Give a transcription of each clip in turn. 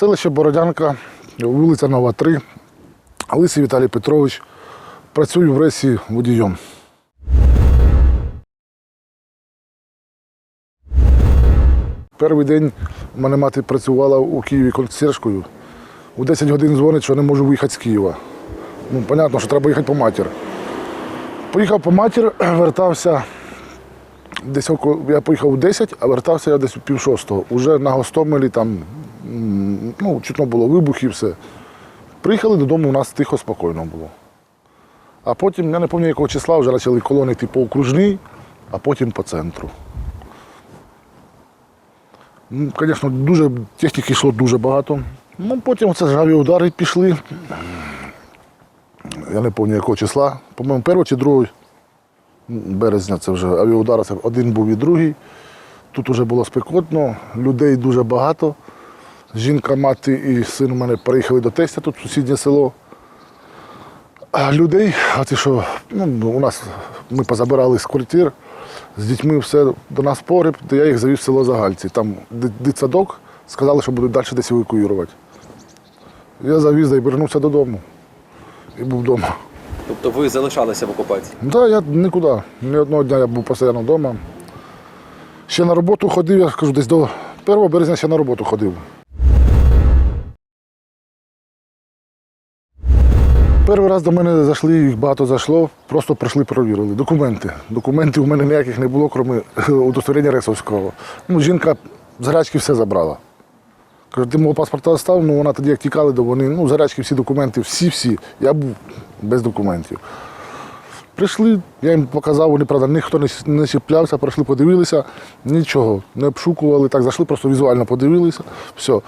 Селище Бородянка, вулиця Нова 3, Лисий Віталій Петрович. Працюю в рейсі водієм. Перший день у мене мати працювала у Києві консьержкою. У 10 годин дзвонить, що не можу виїхати з Києва. Ну, понятно, що треба їхати по матір. Поїхав по матір, вертався. Десь я поїхав у 10, а вертався я десь у пів шостого. Уже на Гостомелі там ну, чутно було вибух і все. Приїхали додому, у нас тихо, спокійно було. А потім, я не пам'ятаю, якого числа, вже почали колони типу окружний, а потім по центру. Ну, Звісно, дуже, техніки йшло дуже багато. Ну, потім оце ж авіаудари пішли. Я не пам'ятаю, якого числа. По-моєму, 1 чи 2 березня це вже авіаудари, це один був і другий. Тут вже було спекотно, людей дуже багато. Жінка, мати і син у мене переїхали до тестя, тут сусіднє село. А людей, а ті, що ну, у нас ми позабирали з квартир, з дітьми все до нас погреб, то я їх завів в село Загальці. Там дитсадок, сказали, що будуть далі десь евакуювати. Я завіз і вернувся додому. І був вдома. Тобто ви залишалися в окупації? Ну, Так, я нікуди. Ні одного дня я був постійно вдома. Ще на роботу ходив, я кажу, десь до 1 березня ще на роботу ходив. Перший раз до мене зайшли, їх багато зайшло, просто прийшли, перевірили. Документи. Документів у мене ніяких не було, крім удостоверення Ресовського. Ну, жінка з гарячки все забрала. Каже, ти мого паспорта став, ну вона тоді як тікали до вони, ну, з всі документи, всі-всі. Я був без документів. Прийшли, я їм показав, вони, правда, ніхто не, чіплявся, прийшли, подивилися, нічого, не обшукували, так зайшли, просто візуально подивилися. Все.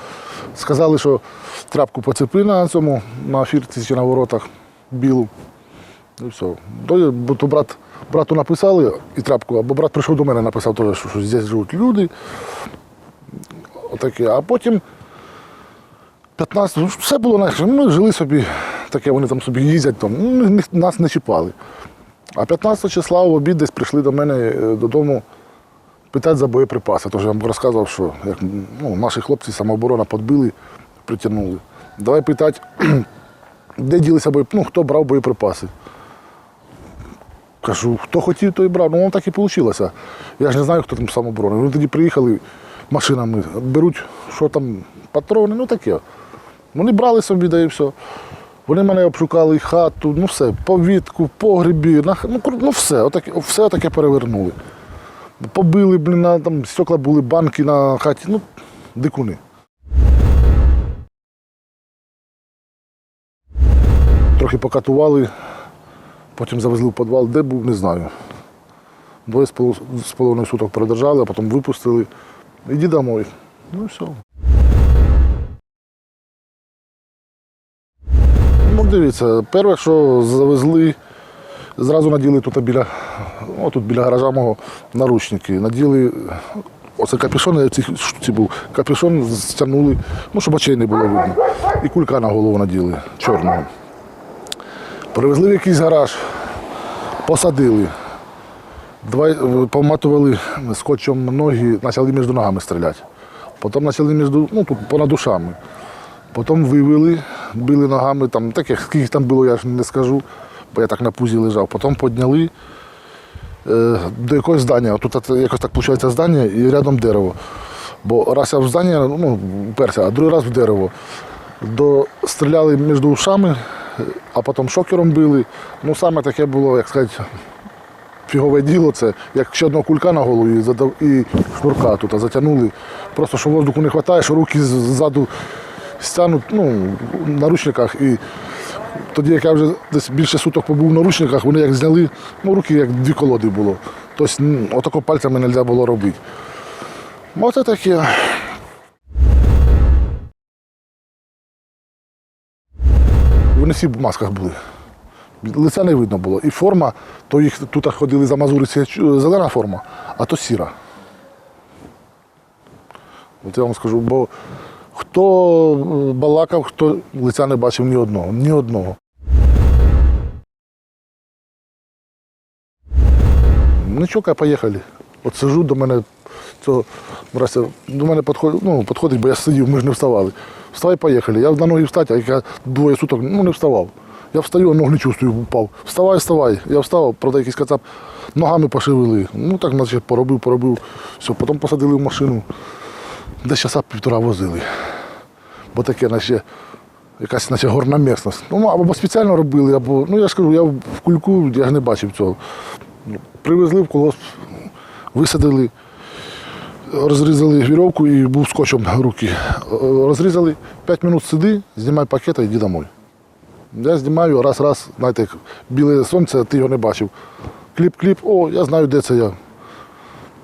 Сказали, що трапку поцепи на цьому, на фірці чи на воротах білу. І все. То, то брат, брату написали і трапку, або брат прийшов до мене, написав теж, що, здесь живуть люди. Отаке. А потім 15, ну, все було наче, ми жили собі, таке вони там собі їздять, там, ну, нас не чіпали. А 15 числа в обід десь прийшли до мене е, додому питати за боєприпаси. Тож я вам розказував, що як, ну, наші хлопці самооборона підбили, притягнули. Давай питати, де ділися боєприпаси, ну, хто брав боєприпаси. Кажу, хто хотів, той брав. Ну, воно так і вийшло. Я ж не знаю, хто там самооборона. Вони тоді приїхали машинами, беруть, що там, патрони, ну таке. Вони брали собі, да і все. Вони мене обшукали хату, ну все, повітку, погребі, на, ну, ну все, отаке, все таке перевернули. Побили, блін, на, там стекла були, банки на хаті, ну, дикуни. Трохи покатували, потім завезли в підвал, де був, не знаю. Двоє з половиною суток продержали, а потім випустили. Іди домой. Ну і все. Ну, дивіться, перше, що завезли, зразу наділи тут біля, о, тут біля гаража мого наручники. Наділи, оце капюшон, цій штуці був, капюшон стягнули, ну, щоб очей не було видно. І кулька на голову наділи, чорного. Привезли в якийсь гараж, посадили. Два, поматували скотчем ноги, почали між ногами стріляти. Потім почали між, ну, тут понад душами. Потім вивели, били ногами, там, таке, скільки там було, я ж не скажу, бо я так на пузі лежав. Потім підняли е, до якогось здання. Тут якось так виходить здання і рядом дерево. Бо раз я в здання, ну, перся, а другий раз в дерево. До, стріляли між ушами, а потім шокером били. Ну, саме таке було, як сказати, фігове діло, це як ще одного кулька на голову і, задав, і шнурка тут затягнули. Просто що воздуху не вистачає, що руки ззаду стягнуть ну, в наручниках. І тоді, як я вже десь більше суток побув в наручниках, вони як зняли, ну, руки як дві колоди було. Тобто ну, отако пальцями не можна було робити. Оце таке. Вони всі в масках були. Лиця не видно було. І форма, то їх тут ходили за мазуриці зелена форма, а то сіра. От я вам скажу, бо хто е, балакав, хто лиця не бачив ні одного. Ні одного. Нічого, я поїхали. От сижу до мене, цього, братця, до мене підходить, ну, підходить, бо я сидів, ми ж не вставали. вставай, поїхали. Я на ноги встати, а я двоє суток ну, не вставав. Я встаю, а ног не чувствую, упав. Вставай, вставай. Я встав, правда, якийсь кацап ногами пошевели. Ну так, наче поробив, поробив. Все, потім посадили в машину. Десь часа півтора возили. Бо таке, наче, якась наче горна місцевість. Ну, або спеціально робили, або, ну я ж кажу, я в кульку, я ж не бачив цього. Привезли в колосп, висадили, розрізали вірьовку і був скотчем руки. Розрізали, 5 хвилин сиди, знімай пакет і йди домой. Я знімаю раз-раз, знаєте, біле сонце, ти його не бачив. Кліп-кліп, о, я знаю, де це я.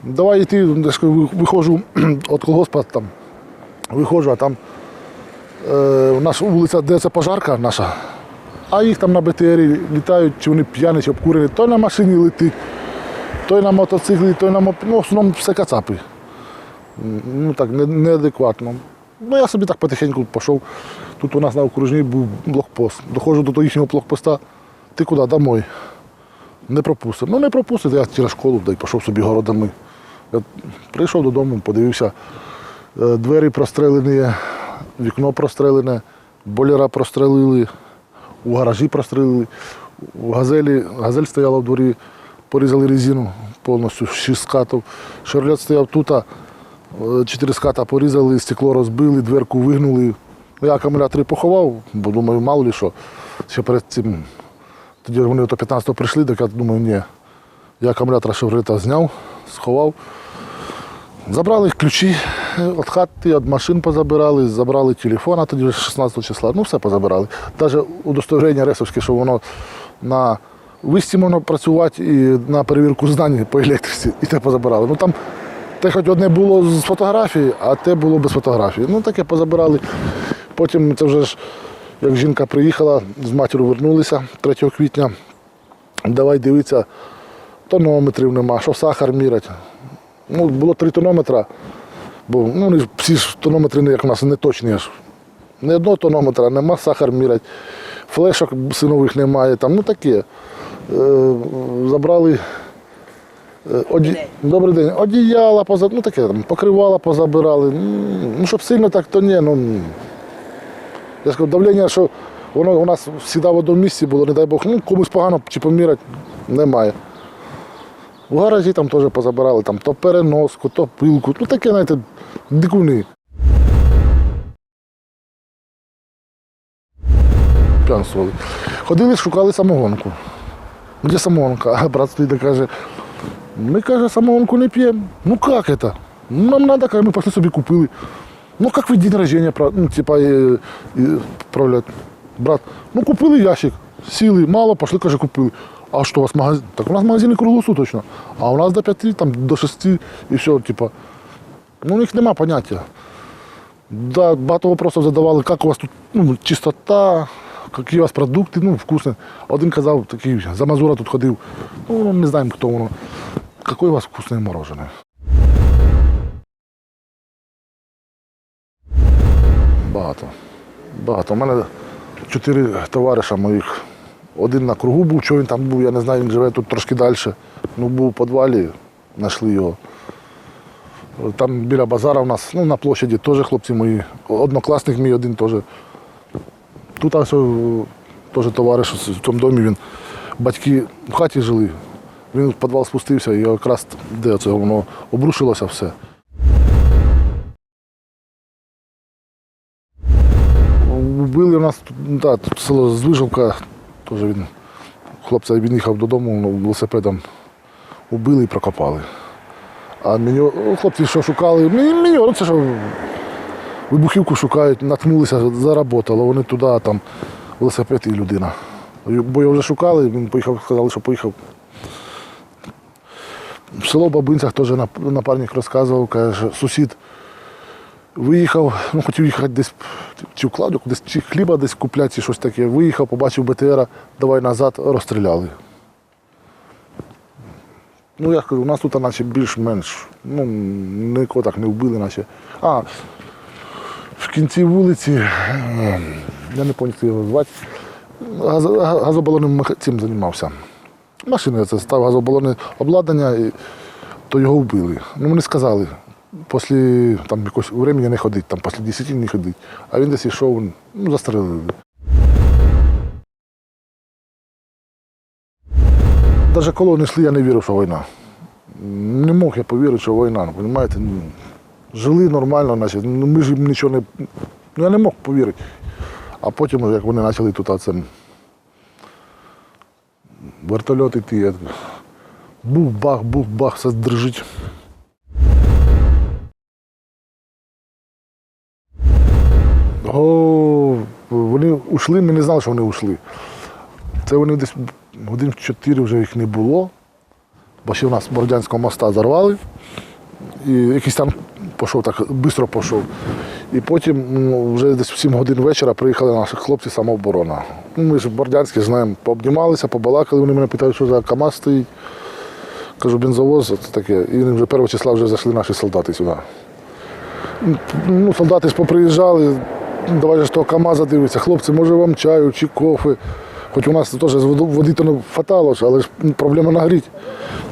Давай йти, кажу, виходжу від колгоспа, там, виходжу, а там е, наша вулиця, де це пожарка наша, а їх там на БТРі літають, чи вони п'яні, чи обкурені. Той на машині летить, той на мотоциклі, той на. Ну, в основному все кацапи. Ну так, не- неадекватно. Ну, я собі так потихеньку пішов. Тут у нас на окружній був блокпост. Доходжу до того їхнього блокпоста. Ти куди? Домой. Не пропустив. Ну не пропустив, я через школу да й пішов собі городами. Я прийшов додому, подивився, е, двері прострелені, вікно прострелене, бойлера прострелили, у гаражі прострелили, у газелі, газель стояла в дворі, порізали резину повністю, шість скатів. Шарлет стояв тут, е, чотири ската порізали, стекло розбили, дверку вигнули. Я акумулятори поховав, бо думаю, мало ли що. Ще перед цим тоді вони до 15-го прийшли, так я думаю, ні. Я акумулятор шеврета зняв, сховав. Забрали ключі від хати, від машин позабирали, забрали телефон, а тоді 16 числа. Ну, все позабирали. Навіть удостоверення ресовське, що воно на висті можна працювати і на перевірку знань по електриці, і те позабирали. Ну там те хоч одне було з фотографії, а те було без фотографії. Ну таке позабирали. Потім це вже ж, як жінка приїхала, з матір'ю вернулися 3 квітня. Давай дивитися, тонометрів нема, що сахар мірять. Ну, було три тонометра, бо ну, всі ж тонометри, не як у нас, не точні. Аж. Ні одного тонометра, нема сахар мірять, флешок синових немає, там, ну таке. Е, забрали. е, Оді... Добрий день. Одіяла, поза... ну таке, там, покривала, позабирали. Ну, Ну, щоб сильно так, то ні. Ну, я скажу, давлення, що воно у нас завжди в одному місці було, не дай Бог, ну комусь погано чи поміряти, немає. У гаражі там теж позабирали, там то переноску, то пилку, ну таке, знаєте, дикуни. П'янствували. Ходили, шукали самогонку. Де самогонка? А брат стоїть і каже, ми каже, самогонку не п'ємо. Ну як це? Нам треба, каже, ми пішли собі купили. Ну як ви день рождения ну, типа, е, е, правлять? Брат, ну купили ящик, сіли, мало, пішли, каже, купили. А що у вас магазин? Так у нас магазини круглосуточно. А у нас до 5, там, до 6 і все, типа. Ну, у них нема поняття. Да, багато вопросів задавали, як у вас тут ну, чистота, які у вас продукти, ну, вкусні. Один казав, такий за Мазура тут ходив, ну, не знаємо, хто воно. Яке у вас вкусне мороженое. Багато. Багато. У мене чотири товариша моїх. Один на кругу був, що він там був, я не знаю, він живе тут трошки далі. Ну, був у підвалі, знайшли його. Там біля базара у нас, ну, на площаді теж хлопці мої. Однокласник мій один теж. Тут теж товариш в цьому домі він. Батьки в хаті жили. Він в підвал спустився і якраз де це воно обрушилося все. Вбили у нас да, тут село Звижовка, теж він, хлопця він їхав додому ну, велосипедом. Убили і прокопали. А мені, хлопці, що шукали, мені, ну, це що вибухівку шукають, наткнулися, заработало. Вони туди, там велосипед і людина. Бо його вже шукали, він поїхав, сказали, що поїхав. В село Бабинцях теж напарник розказував, каже, сусід виїхав, ну хотів їхати десь чи в десь чи хліба десь купляти, чи щось таке. Виїхав, побачив БТРа, давай назад, розстріляли. Ну, я кажу, у нас тут наче більш-менш, ну, нікого так не вбили, наче. А, в кінці вулиці, е, я не пам'ятаю, як його звати, газ, цим займався. Машиною це став газобалонне обладнання, і, то його вбили. Ну, мені сказали, після там, якогось времени не ходить, там, після 10 не ходить. А він десь йшов, ну, застрелили. Навіть коли несли, я не вірив, що війна. Не мог я повірити, що війна, розумієте? Ну, Жили нормально, наче, ну, ми ж їм нічого не. Ну, я не мог повірити. А потім, як вони почали тут оце, вертольот іти, бух-бах, бух-бах, все дрижить. О, вони ушли, ми не знали, що вони ушли. Це вони десь годин в 4 вже їх не було, бо ще в нас Бородянського моста зарвали. І якийсь там пішов так, швидко пішов. І потім ну, вже десь в 7 годин вечора приїхали наші хлопці самооборона. Ну, ми ж Бордянські знаємо, пообнімалися, побалакали, вони мене питають, що за КАМАЗ стоїть. Кажу, бензовоз, це таке. І вже 1 числа вже зайшли наші солдати сюди. Ну, солдати ж поприїжджали, давай з того КАМАЗа дивитися, хлопці, може вам чаю чи кофе. Хоч у нас теж води то не хватало, ж, але ж проблема нагріти.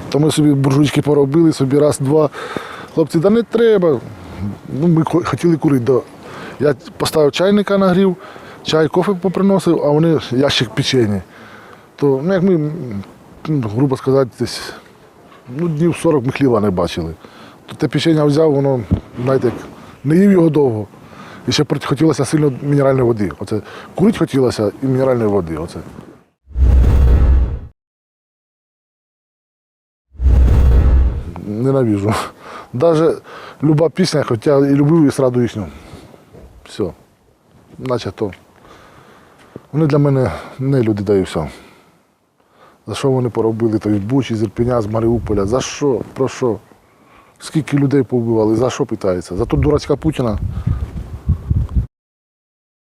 То ми собі буржуйки поробили, собі раз-два. Хлопці, да не треба. Ну, ми хотіли курити. Да. Я поставив чайника нагрів, чай, кофе поприносив, а вони ящик печені. То, ну, як ми, ну, грубо сказати, десь ну, днів 40 ми хліба не бачили. То те печення взяв, воно, знаєте, не їв його довго. І ще хотілося сильно мінеральної води. Оце, курити хотілося і мінеральної води. Оце. Ненавижу. Даже люба пісня, хоча і любив і сраду їхню. Все. Наче то. Вони для мене не люди да все. За що вони поробили той Бучі, з Ірпеня, з Маріуполя? За що? Про що? Скільки людей повбивали? За що питається? За ту дурацька Путіна.